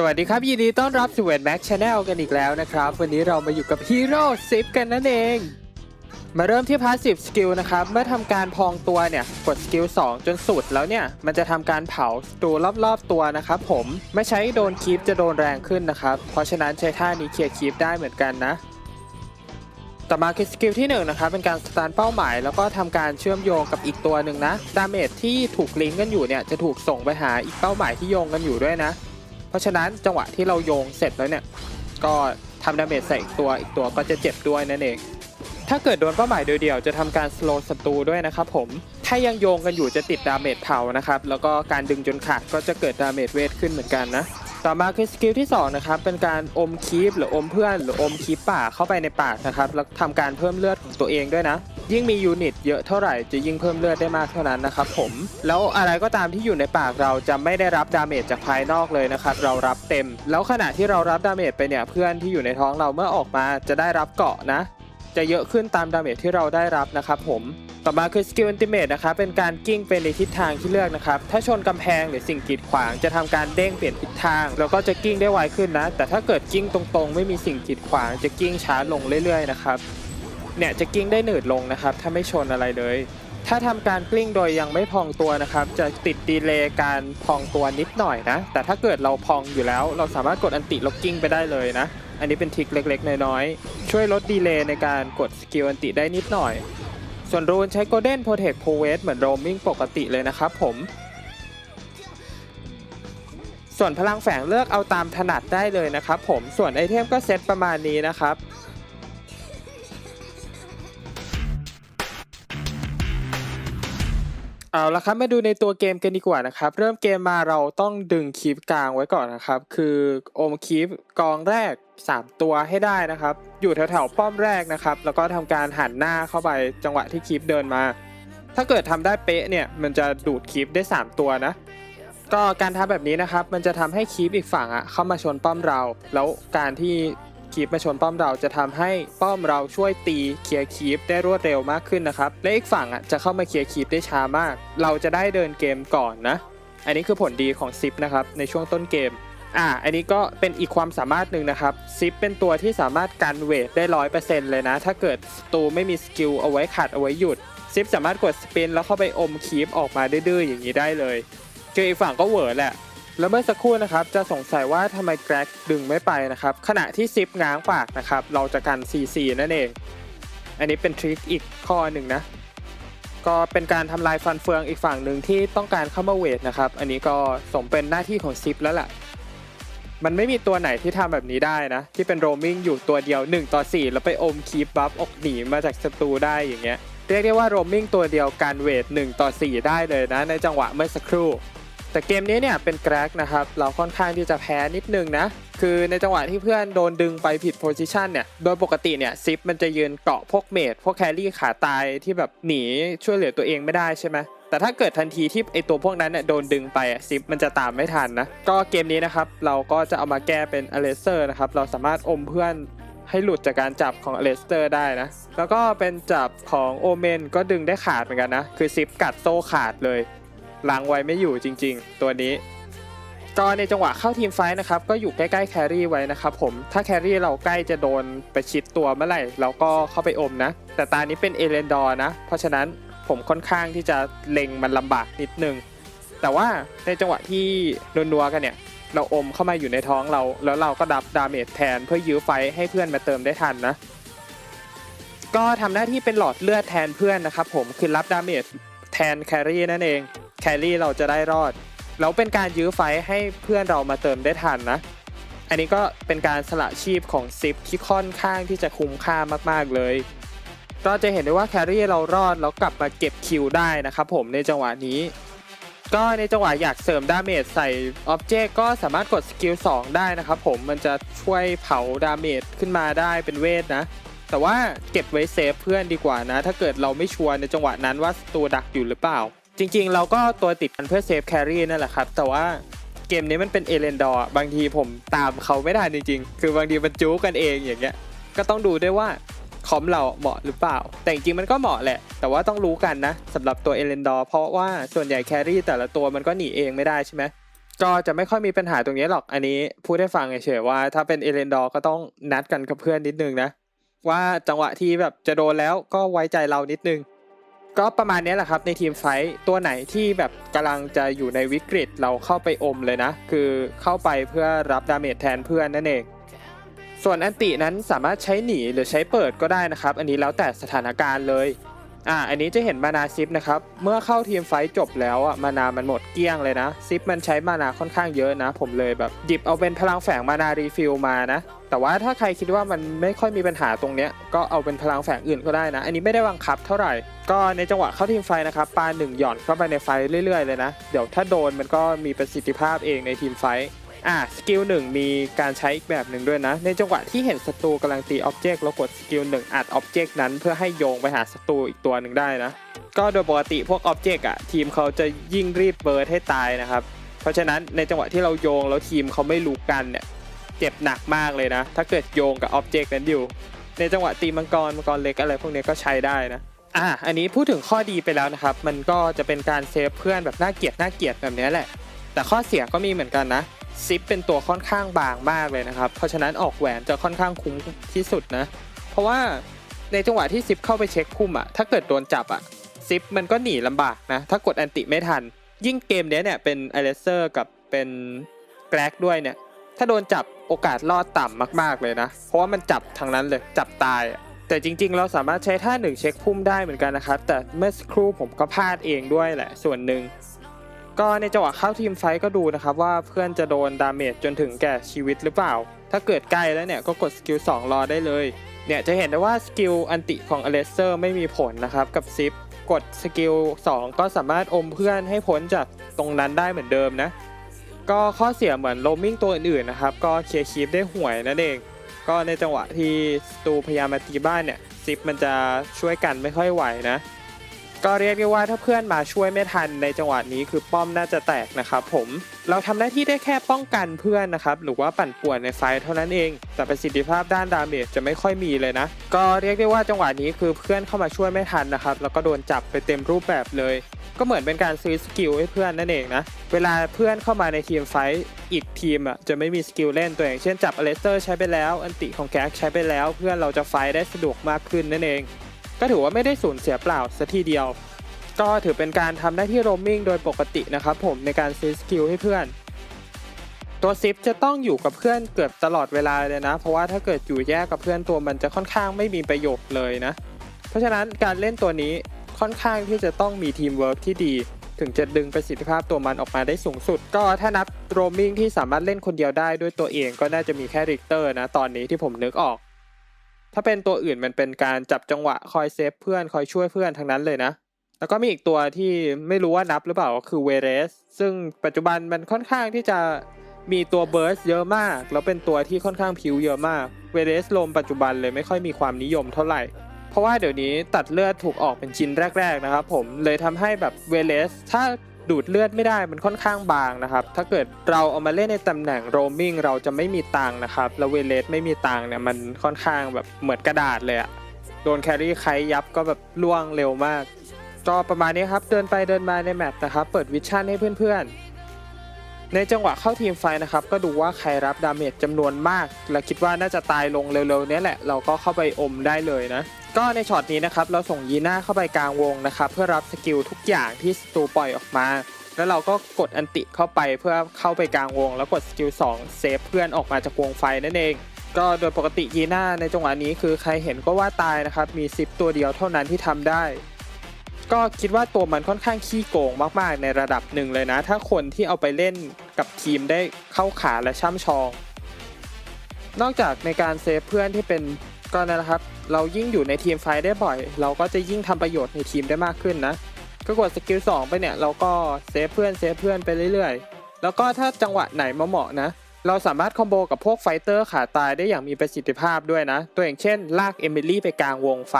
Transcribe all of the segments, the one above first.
สวัสดีครับ ยินดีต้อนรับสู่เวนแม็กชาแนลกันอีกแล้วนะครับ วันนี้เรามาอยู่กับฮีโร่ซิปกันนั่นเอง มาเริ่มที่พาสซีฟสกิลนะครับ เมื่อทำการพองตัวเนี่ย กดสกิล 2 จนสุดแล้วเนี่ย มันจะทำการเผาศัตรูรอบๆตัวนะครับผมไม่ใช้โดนคีปจะโดนแรงขึ้นนะครับ เพราะฉะนั้นใช้ท่านี้เคลียร์คีปได้เหมือนกันนะ ต่อมาคือสกิลที่1นะครับเป็นการสตาร์เป้าหมาย แล้วก็ทำการเชื่อมโยงกับอีกตัวหนึ่งนะดาเมจที่ถูกลิงก์กันอยู่เนี่ยจะถูกส่งไปหาอีกเป้าหมายที่โยงกันอยู่ด้วยนะ เพราะฉะนั้นจังหวะที่เราโยงเสร็จแล้วเนี่ย ก็ทำดาเมจใส่อีกตัวอีกตัวก็จะเจ็บด้วยนั่นเอง ถ้าเกิดโดนเป้าหมายโดยเดียวจะทำการสโลว์ศัตรูด้วยนะครับผมถ้ายังโยงกันอยู่จะติดดาเมจเผานะครับแล้วก็การดึงจนขาดก็จะเกิดดาเมจเวทขึ้นเหมือนกันนะต่อมาคือสกิลที่2นะครับเป็นการอมคีปหรืออมเพื่อน หรืออมคีปป่าเข้าไปในปากนะครับแล้วทำการเพิ่มเลือดของตัวเองด้วยนะ ยิ่งมียูนิตเยอะเท่าไหร่จะยิ่งเพิ่มเลือดได้มากเท่านั้นนะครับผม แล้วอะไรก็ตามที่อยู่ในปากเราจะไม่ได้รับดาเมจจากภายนอกเลยนะครับเรารับเต็ม แล้วขณะที่เรารับดาเมจไปเนี่ยเพื่อนที่อยู่ในท้องเราเมื่อออกมาจะได้รับเกาะนะ จะเยอะขึ้นตามดาเมจที่เราได้รับนะครับผมต่อมาคือสกิลอันติเมตนะครับเป็นการกิ้งเป็นในทิศทางที่เลือกนะครับ ถ้าชนกำแพงหรือสิ่งกีดขวางจะทำการเด้งเปลี่ยนทิศทาง แล้วก็จะกิ้งได้ไวขึ้นนะ แต่ถ้าเกิดกิ้งตรงๆ ไม่มีสิ่งกีดขวางจะกิ้งช้าลงเรื่อยๆนะครับ เนี่ยจะกิ้งได้หนืดลงนะครับ ถ้าไม่ชนอะไรเลย ถ้าทำการกลิ้งโดยยังไม่พองตัวนะครับ จะติดดีเลย์การพองตัวนิดหน่อยนะ แต่ถ้าเกิดเราพองอยู่แล้ว เราสามารถกดอันติแลกกิ้งไปได้เลยนะ อันนี้เป็นทริคเล็กๆ น้อยๆ ช่วยลดดีเลย์ในการกดสกิลอันติได้นิดหน่อย ส่วนรูนใช้ Golden Protect p o w e t เหมือนโรมมิ่งปกติเลยนะครับผมส่วนพลังแฝงเลือกเอาตามถนัดได้เลยนะครับผมส่วนไอเทมก็เซตประมาณนี้นะครับ เอาละครับมาดูในตัวเกมกันดีกว่านะครับ เริ่มเกมมาเราต้องดึงคีปกลางไว้ก่อนนะครับ คือโอมคีปกองแรก 3 ตัวให้ได้นะครับ อยู่แถวๆป้อมแรกนะครับ แล้วก็ทำการหันหน้าเข้าไปจังหวะที่คีปเดินมา ถ้าเกิดทำได้เป๊ะเนี่ยมันจะดูดคีปได้ 3 ตัวนะ ก็การทำแบบนี้นะครับ มันจะทำให้คีปอีกฝั่งอะเข้ามาชนป้อมเรา แล้วการที่ คีปมาชนป้อมเราจะทำให้ป้อมเราช่วยตีเคลียร์คีปได้รวดเร็วมากขึ้นนะครับและอีกฝั่งอะจะเข้ามาเคลียร์คีปได้ช้ามาก เราจะได้เดินเกมก่อนนะ อันนี้คือผลดีของซิปนะครับในช่วงต้นเกมอ่าอันนี้ก็เป็นอีกความสามารถหนึ่งนะครับซิปเป็นตัวที่สามารถกันเวทได้ร้อยเปอร์เซ็นต์เลยนะ ถ้าเกิดตูไม่มีสกิลเอาไว้ขัดเอาไว้หยุดซิปสามารถกดสปินแล้วเข้าไปอมคีปออกมาดื้อๆอย่างนี้ได้เลยเจออีกฝั่งก็เวอร์แหละ แล้วเมื่อสักครู่นะครับจะสงสัยว่าทำไมแกร็กดึงไม่ไปนะครับ ขณะที่ซิปง้างปากนะครับ เราจะกัน CC นั่นเอง อันนี้เป็นทริคอีกข้อหนึ่งนะ ก็เป็นการทำลายฟันเฟืองอีกฝั่งหนึ่งที่ต้องการเข้ามาเวทนะครับ อันนี้ก็สมเป็นหน้าที่ของซิปแล้วล่ะ มันไม่มีตัวไหนที่ทำแบบนี้ได้นะ ที่เป็นโรมิงอยู่ตัวเดียว 1 ต่อ 4 แล้วไปอมคีปบัฟออกหนีมาจากศัตรูได้อย่างเงี้ยเรียกได้ว่าโรมิงตัวเดียวการเวท1ต่อ4ได้เลยนะในจังหวะเมื่อสักครู่ แต่เกมนี้เนี่ยเป็นแกร็กนะครับ เราค่อนข้างที่จะแพ้นิดนึงนะ คือในจังหวะที่เพื่อนโดนดึงไปผิดโพซิชันเนี่ย โดยปกติเนี่ยซิปมันจะยืนเกาะพวกเมดพวกแครี่ขาตายที่แบบหนีช่วยเหลือตัวเองไม่ได้ใช่ไหมแต่ถ้าเกิดทันทีที่ไอตัวพวกนั้นเนี่ยโดนดึงไปซิปมันจะตามไม่ทันนะ ก็เกมนี้นะครับเราก็จะเอามาแก้เป็นอเลเซอร์นะครับ เราสามารถอมเพื่อนให้หลุดจากการจับของอเลสเตอร์ได้นะ แล้วก็เป็นจับของโอเมนก็ดึงได้ขาดเหมือนกันนะ คือซิปกัดโซ่ขาดเลย ล้างไว้ไม่อยู่จริง ๆ ตัวนี้ก็ในจังหวะเข้าทีมไฟท์นะครับก็อยู่ใกล้ๆแครี่ไว้นะครับผมถ้าแครี่เราใกล้จะโดนไปชิดตัวเมื่อไหร่เราก็เข้าไปอมนะ แต่ตานี้เป็นเอเลนดอร์นะ เพราะฉะนั้นผมค่อนข้างที่จะเล็งมันลำบากนิดนึง แต่ว่าในจังหวะที่นัวๆกันเนี่ย เราอมเข้ามาอยู่ในท้องเรา แล้วเราก็ดับดาเมจแทนเพื่อยื้อไฟท์ให้เพื่อนมาเติมได้ทันนะ ก็ทำหน้าที่เป็นหลอดเลือดแทนเพื่อนนะครับผมคือรับดาเมจแทนแครี่นั่นเอง รี่เราจะได้รอด แล้วเป็นการยื้อไฟให้เพื่อนเรามาเติมได้ทันนะ อันนี้ก็เป็นการสละชีพของซิปที่ค่อนข้างที่จะคุ้มค่ามากๆเลยก็จะเห็นได้ว่าแครี่เรารอดแล้วกลับมาเก็บคิวได้นะครับผมในจังหวะนี้ ก็ในจังหวะอยากเสริมดาเมจใส่อ็อบเจกต์ก็สามารถกดสกิล2ได้นะครับผมมันจะช่วยเผาดาเมจขึ้นมาได้เป็นเวทนะ แต่ว่าเก็บไว้เซฟเพื่อนดีกว่านะ ถ้าเกิดเราไม่ชัวร์ในจังหวะนั้นว่าตัวดักอยู่หรือเปล่า จริงๆ เราก็ตัวติดกันเพื่อเซฟแครี่นั่นแหละครับ แต่ว่าเกมนี้มันเป็นเอเลนดอร์บางทีผมตามเขาไม่ได้จริงๆ คือบางทีมันจู้กันเองอย่างเงี้ย ก็ต้องดูด้วยว่าคอมเราเหมาะหรือเปล่า แต่จริงๆมันก็เหมาะแหละ แต่ว่าต้องรู้กันนะสำหรับตัวเอเลนดอร์เพราะว่าส่วนใหญ่แครี่แต่ละตัวมันก็หนีเองไม่ได้ใช่ไหมก็จะไม่ค่อยมีปัญหาตรงนี้หรอก อันนี้พูดให้ฟังเฉยๆว่าถ้าเป็นเอเลนดอร์ก็ต้องนัดกันกับเพื่อนนิดนึงนะ ว่าจังหวะที่แบบจะโดนแล้วก็ไว้ใจเรานิดนึง ก็ประมาณนี้แหละครับในทีมไฟตัวไหนที่แบบกำลังจะอยู่ในวิกฤตเราเข้าไปอมเลยนะ คือเข้าไปเพื่อรับดาเมจแทนเพื่อนนั่นเอง ส่วนอันตินั้นสามารถใช้หนีหรือใช้เปิดก็ได้นะครับ อันนี้แล้วแต่สถานการณ์เลย อ่าอันนี้จะเห็นมานาซิปนะครับ เมื่อเข้าทีมไฟจบแล้วอะมานามันหมดเกลี้ยงเลยนะซิปมันใช้มานาค่อนข้างเยอะนะ ผมเลยแบบหยิบเอาเป็นพลังแฝงมานารีฟิลมานะ แต่ว่าถ้าใครคิดว่ามันไม่ค่อยมีปัญหาตรงเนี้ยก็เอาเป็นพลังแฝงอื่นก็ได้นะ อันนี้ไม่ได้บังคับเท่าไหร่ ก็ในจังหวะเข้าทีมไฟนะครับปาหนึ่งหย่อนเข้าไปในไฟเรื่อยๆเลยนะ เดี๋ยวถ้าโดนมันก็มีประสิทธิภาพเองในทีมไฟ อะสกิลหนึ่งมีการใช้อีกแบบหนึ่งด้วยนะ ในจังหวะที่เห็นศัตรูกำลังตีอ็อบเจกต์แล้วกดสกิลหนึ่งอัดอ็อบเจกต์นั้นเพื่อให้โยงไปหาศัตรูอีกตัวหนึ่งได้นะ ก็โดยปกติพวกอ็อบเจกต์อะทีมเขาจะยิ่งรีบเบิร์ดให้ตายนะครับ เพราะฉะนั้นในจังหวะที่เราโยงแล้วทีมเขาไม่รู้กันเนี่ยเจ็บหนักมากเลยนะ ถ้าเกิดโยงกับอ็อบเจกต์นั้นอยู่ ในจังหวะตีมังกรมังกรเล็กอะไรพวกนี้ก็ใช้ได้นะอะอันนี้พูดถึงข้อดีไปแล้วนะครับ มันก็จะเป็นการเซฟเพื่อนแบบน่าเกียดน่าเกียดแบบนี้แหละ แต่ข้อเสียก็มีเหมือนกันนะ ซิปเป็นตัวค่อนข้างบางมากเลยนะครับ เพราะฉะนั้นออกแหวนจะค่อนข้างคุ้มที่สุดนะ เพราะว่าในจังหวะที่ซิปเข้าไปเช็คพุ่มอะถ้าเกิดโดนจับอะซิปมันก็หนีลำบากนะ ถ้ากดแอนติไม่ทัน ยิ่งเกมเนี้ยเนี่ยเป็นไอเลเซอร์กับเป็นแกลกด้วยเนี่ย ถ้าโดนจับโอกาสรอดต่ำมาก ๆเลยนะ เพราะว่ามันจับทางนั้นเลยจับตาย แต่จริง ๆ เราสามารถใช้ท่าหนึ่งเช็คพุ่มได้เหมือนกันนะครับ แต่เมื่อสักครู่ผมก็พลาดเองด้วยแหละส่วนหนึ่ง ก็ในจังหวะเข้าทีมไฟท์ก็ดูนะครับว่าเพื่อนจะโดนดาเมจจนถึงแก่ชีวิตหรือเปล่า ถ้าเกิดใกล้แล้วเนี่ยก็กดสกิล2รอได้เลย เนี่ยจะเห็นได้ว่าสกิลอันติของอเลสเซอร์ไม่มีผลนะครับกับซิปกดสกิล2ก็สามารถอมเพื่อนให้พ้นจากตรงนั้นได้เหมือนเดิมนะ ก็ข้อเสียเหมือนโรมมิ่งตัวอื่นๆนะครับก็เคลียร์คีปได้ห่วยนั่นเอง ก็ในจังหวะที่ตูพยายามมาตีบ้านเนี่ยซิปมันจะช่วยกันไม่ค่อยไหวนะ ก็เรียกได้ว่าถ้าเพื่อนมาช่วยไม่ทันในจังหวะนี้คือป้อมน่าจะแตกนะครับผมเราทำหน้าที่ได้แค่ป้องกันเพื่อนนะครับหรือว่าปั่นป่วนในไฟเท่านั้นเอง แต่ประสิทธิภาพด้านดาเมจจะไม่ค่อยมีเลยนะ ก็เรียกได้ว่าจังหวะนี้คือเพื่อนเข้ามาช่วยไม่ทันนะครับแล้วก็โดนจับไปเต็มรูปแบบเลย ก็เหมือนเป็นการซื้อสกิลให้เพื่อนนั่นเองนะเวลาเพื่อนเข้ามาในทีมไฟอีกทีมอะจะไม่มีสกิลเล่นตัวอย่างเช่นจับอเลสเตอร์ใช้ไปแล้ว อันติของแก๊กใช้ไปแล้ว เพื่อนเราจะไฟได้สะดวกมากขึ้นนั่นเอง ก็ถือว่าไม่ได้สูญเสียเปล่าซะทีเดียว ก็ถือเป็นการทำหน้าที่โรมมิ่งโดยปกตินะครับผมในการซื้อสกิลให้เพื่อน ตัวซิปจะต้องอยู่กับเพื่อนเกือบตลอดเวลาเลยนะ เพราะว่าถ้าเกิดอยู่แยกกับเพื่อนตัวมันจะค่อนข้างไม่มีประโยชน์เลยนะ เพราะฉะนั้นการเล่นตัวนี้ค่อนข้างที่จะต้องมีทีมเวิร์กที่ดีถึงจะดึงประสิทธิภาพตัวมันออกมาได้สูงสุด ก็ถ้านับโรมมิ่งที่สามารถเล่นคนเดียวได้ด้วยตัวเองก็น่าจะมีแค่ริกเตอร์นะตอนนี้ที่ผมนึกออก ถ้าเป็นตัวอื่นมันเป็นการจับจังหวะคอยเซฟเพื่อนคอยช่วยเพื่อนทั้งนั้นเลยนะ แล้วก็มีอีกตัวที่ไม่รู้ว่านับหรือเปล่าก็คือเวเรสซึ่งปัจจุบันมันค่อนข้างที่จะมีตัวเบิร์สเยอะมาก แล้วเป็นตัวที่ค่อนข้างผิวเยอะมากเวเรสลมปัจจุบันเลยไม่ค่อยมีความนิยมเท่าไหร่ เพราะว่าเดี๋ยวนี้ตัดเลือดถูกออกเป็นชิ้นแรก ๆ นะครับผมเลยทำให้แบบเวเลสถ้า ดูดเลือดไม่ได้มันค่อนข้างบางนะครับ ถ้าเกิดเราเอามาเล่นในตำแหน่งโรมิงเราจะไม่มีตังนะครับแล้วเวเลสไม่มีตังเนี่ยมันค่อนข้างแบบเหมือนกระดาษเลยอะโดนแครี่ใครยับก็แบบล่วงเร็วมาก ก็ประมาณนี้ครับเดินไปเดินมาในแมปนะครับ เปิดวิชั่นให้เพื่อนๆ ในจังหวะเข้าทีมไฟนะครับ ก็ดูว่าใครรับดาเมจจำนวนมาก และคิดว่าน่าจะตายลงเร็วๆนี้แหละ เราก็เข้าไปอมได้เลยนะ ก็ในช็อตนี้นะครับ เราส่งยีน่าเข้าไปกลางวงนะครับ เพื่อรับสกิลทุกอย่างที่สตูปล่อยออกมา แล้วเราก็กดอันติเข้าไปเพื่อเข้าไปกลางวง แล้วกดสกิล2เซฟเพื่อนออกมาจากวงไฟนั่นเอง ก็โดยปกติยีน่าในจังหวะนี้คือใครเห็นก็ว่าตายนะครับ มีซิปตัวเดียวเท่านั้นที่ทำได้ ก็คิดว่าตัวมันค่อนข้างขี้โกงมากๆ ในระดับหนึ่งเลยนะ ถ้าคนที่เอาไปเล่นกับทีมได้เข้าขาและช่ำชอง นอกจากในการเซฟเพื่อนที่เป็นก็นั่นแหละครับ เรายิ่งอยู่ในทีมไฟได้บ่อย เราก็จะยิ่งทำประโยชน์ในทีมได้มากขึ้นนะก็กดสกิล2ไปเนี่ยเราก็เซฟเพื่อนเซฟเพื่อนไปเรื่อยๆ แล้วก็ถ้าจังหวะไหนมาเหมาะนะ เราสามารถคอมโบกับพวกไฟเตอร์ขาตายได้อย่างมีประสิทธิภาพด้วยนะ ตัวอย่างเช่น ลากเอมิลี่ไปกลางวงไฟ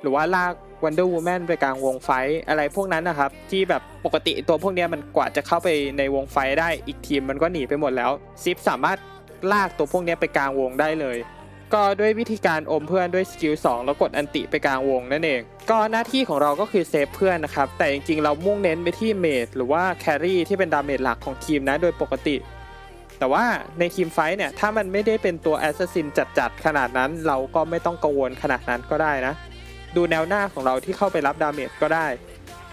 หรือว่าลาก วันเดอร์วูแมนไปกลางวงไฟอะไรพวกนั้นนะครับ ที่แบบปกติตัวพวกนี้มันกว่าจะเข้าไปในวงไฟได้อีกทีมมันก็หนีไปหมดแล้วซิปสามารถลากตัวพวกนี้ไปกลางวงได้เลย ก็ด้วยวิธีการอมเพื่อนด้วยสกิล2แล้วกดอันติไปกลางวงนั่นเอง ก็หน้าที่ของเราก็คือเซฟเพื่อนนะครับ แต่จริงๆ เรามุ่งเน้นไปที่เมจหรือว่าแครี่ที่เป็นดาเมจหลักของทีมนะโดยปกติ แต่ว่าในทีมไฟท์เนี่ยถ้ามันไม่ได้เป็นตัวแอสซัสซินจัดๆขนาดนั้นเราก็ไม่ต้องกังวลขนาดนั้นก็ได้นะ ดูแนวหน้าของเราที่เข้าไปรับดาเมจก็ได้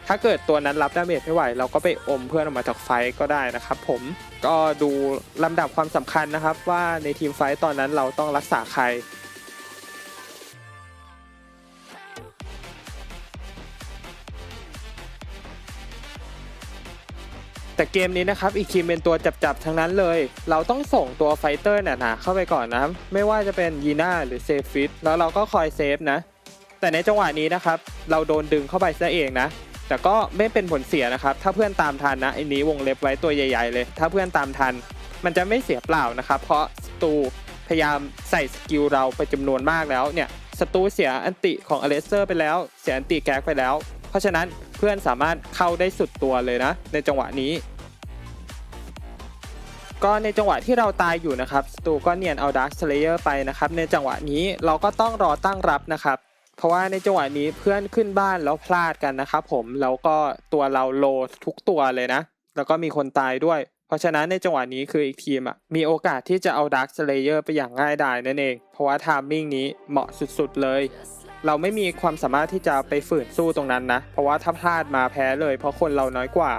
ถ้าเกิดตัวนั้นรับดาเมจไม่ไหว เราก็ไปอมเพื่อนออกมาจากไฟก็ได้นะครับผมก็ดูลำดับความสำคัญนะครับว่าในทีมไฟท์ตอนนั้นเราต้องรักษาใครแต่เกมนี้นะครับอีกทีมเป็นตัวจับๆทั้งนั้นเลย เราต้องส่งตัวไฟเตอร์หนาๆเข้าไปก่อนนะครับ ไม่ว่าจะเป็นยีน่าหรือเซฟิตแล้วเราก็คอยเซฟนะ แต่ในจังหวะนี้นะครับ เราโดนดึงเข้าไปซะเองนะ แต่ก็ไม่เป็นผลเสียนะครับ ถ้าเพื่อนตามทันนะไอ้นี้วงเล็บไว้ตัวใหญ่ ๆ เลย ถ้าเพื่อนตามทัน มันจะไม่เสียเปล่านะครับ เพราะศัตรูพยายามใส่สกิลเราไปจำนวนมากแล้วเนี่ยศัตรูเสียอันติของอเลสเซอร์ไปแล้ว เสียอันติแก๊กไปแล้ว เพราะฉะนั้นเพื่อนสามารถเข้าได้สุดตัวเลยนะ ในจังหวะนี้ ก็ในจังหวะที่เราตายอยู่นะครับสตูก็เนียนเอาดาร์คสเลเยอร์ไปนะครับ ในจังหวะนี้เราก็ต้องรอตั้งรับนะครับ เพราะว่าในจังหวะนี้เพื่อนขึ้นบ้านแล้วพลาดกันนะครับผมแล้วก็ตัวเราโลทุกตัวเลยนะ แล้วก็มีคนตายด้วย เพราะฉะนั้นในจังหวะนี้คืออีกทีมอะมีโอกาสที่จะเอาดาร์คสเลเยอร์ไปอย่างง่ายดายนั่นเอง เพราะว่าทามมิ่งนี้เหมาะสุดๆเลย เราไม่มีความสามารถที่จะไปฝืนสู้ตรงนั้นนะ เพราะว่าถ้าพลาดมาแพ้เลย เพราะคนเราน้อยกว่า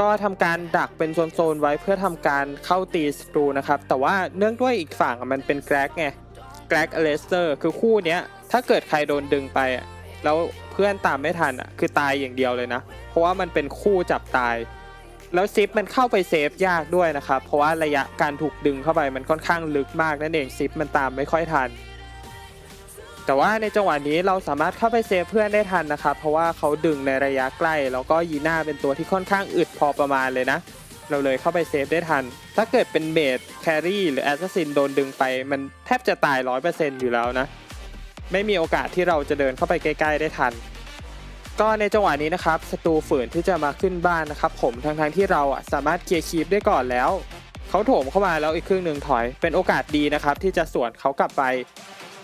ก็ทำการดักเป็นโซนๆไว้เพื่อทำการเข้าตีสกรูนะครับ แต่ว่าเนื่องด้วยอีกฝั่งมันเป็นแกร็กไง กรกอเลสเตอร์คือคู่เนี้ย ถ้าเกิดใครโดนดึงไปอะแล้วเพื่อนตามไม่ทันอะคือตายอย่างเดียวเลยนะ เพราะว่ามันเป็นคู่จับตาย แล้วซิปมันเข้าไปเซฟยากด้วยนะครับ เพราะว่าระยะการถูกดึงเข้าไปมันค่อนข้างลึกมากนั่นเองซิปมันตามไม่ค่อยทัน แต่ว่าในจังหวะนี้เราสามารถเข้าไปเซฟเพื่อนได้ทันนะครับ เพราะว่าเขาดึงในระยะใกล้ แล้วก็ยีน่าเป็นตัวที่ค่อนข้างอึดพอประมาณเลยนะ เราเลยเข้าไปเซฟได้ทัน ถ้าเกิดเป็นเมดแครี่หรือแอสซัสซินโดนดึงไป มันแทบจะตาย 100%อยู่แล้วนะ ไม่มีโอกาสที่เราจะเดินเข้าไปใกล้ ๆ ได้ทัน ก็ในจังหวะนี้นะครับศัตรูฝืนที่จะมาขึ้นบ้านนะครับผมทั้งๆที่เราอะสามารถเคลียร์คีปได้ก่อนแล้วเขาโถมเข้ามาแล้วอีกครึ่งหนึ่งถอย เป็นโอกาสดีนะครับที่จะสวนเขากลับไป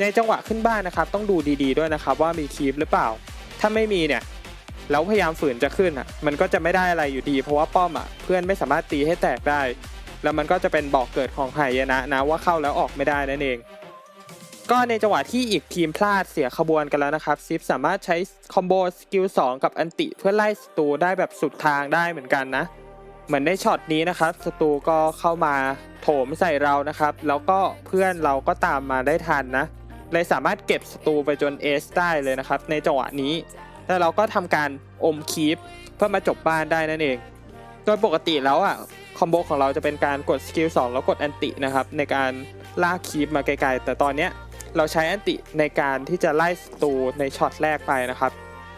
ในจังหวะขึ้นบ้านนะครับต้องดูดีๆด้วยนะครับว่ามีคีปหรือเปล่า ถ้าไม่มีเนี่ย แล้วพยายามฝืนจะขึ้นอะ มันก็จะไม่ได้อะไรอยู่ดี เพราะว่าป้อมอะเพื่อนไม่สามารถตีให้แตกได้ แล้วมันก็จะเป็นบอกเกิดของหายนะนะว่าเข้าแล้วออกไม่ได้นั่นเอง ก็ในจังหวะที่อีกทีมพลาดเสียขบวนกันแล้วนะครับซิฟสามารถใช้คอมโบสกิล2กับอันติเพื่อไล่ศัตรูได้แบบสุดทางได้เหมือนกันนะ เหมือนในช็อตนี้นะครับศัตรูก็เข้ามาโถมใส่เรานะครับ แล้วก็เพื่อนเราก็ตามมาได้ทันนะเลยสามารถเก็บศัตรูไปจนเอสได้เลยนะครับ ในจังหวะนี้ แล้วเราก็ทำการอมคีปเพื่อมาจบบ้านได้นั่นเอง โดยปกติแล้วอะคอมโบของเราจะเป็นการกดสกิล2แล้วกดอันตินะครับในการลากคีปมาไกลๆ แต่ตอนเนี้ยเราใช้อันติในการที่จะไล่ศัตรูในช็อตแรกไปนะครับ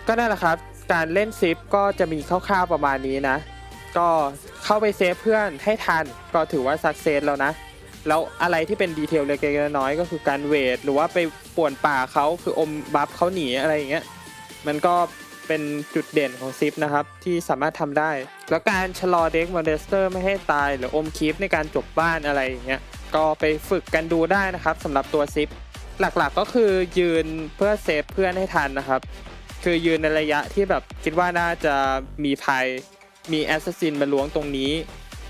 ก็นั่นแหละครับ การเล่นซิปก็จะมีคร่าวๆประมาณนี้นะ ก็เข้าไปเซฟเพื่อนให้ทันก็ถือว่าสักเซสแล้วนะแล้วอะไรที่เป็นดีเทลเล็กๆน้อยๆก็คือการเวทหรือว่าไปป่วนป่าเขาคืออมบัฟเขาหนีอะไรอย่างเงี้ย มันก็เป็นจุดเด่นของซิปนะครับ ที่สามารถทำได้ แล้วการชะลอเด็กมอนเสเตอร์ไม่ให้ตายหรืออมคีปในการจบบ้านอะไรอย่างเงี้ยก็ไปฝึกกันดูได้นะครับสำหรับตัวซิปหลักๆก็คือยืนเพื่อเซฟเพื่อนให้ทันนะครับ คือยืนในระยะที่แบบคิดว่าน่าจะมีภัยมีแอสซัสซินมาล้วงตรงนี้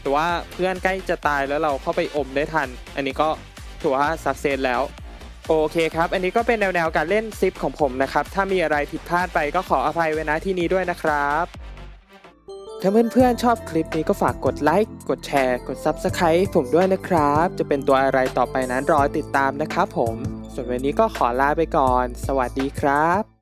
หรือว่าเพื่อนใกล้จะตายแล้วเราเข้าไปอมได้ทัน อันนี้ก็ถือว่าสักเซนแล้ว โอเคครับ อันนี้ก็เป็นแนวๆการเล่นซิปของผมนะครับ ถ้ามีอะไรผิดพลาดไปก็ขออภัยไว้นะที่นี้ด้วยนะครับ ถ้าเพื่อนๆชอบคลิปนี้ก็ฝากกดไลค์ กดแชร์ กด Subscribe ผมด้วยนะครับ จะเป็นตัวอะไรต่อไปนั้นรอติดตามนะครับผม ส่วนวันนี้ก็ขอลาไปก่อน สวัสดีครับ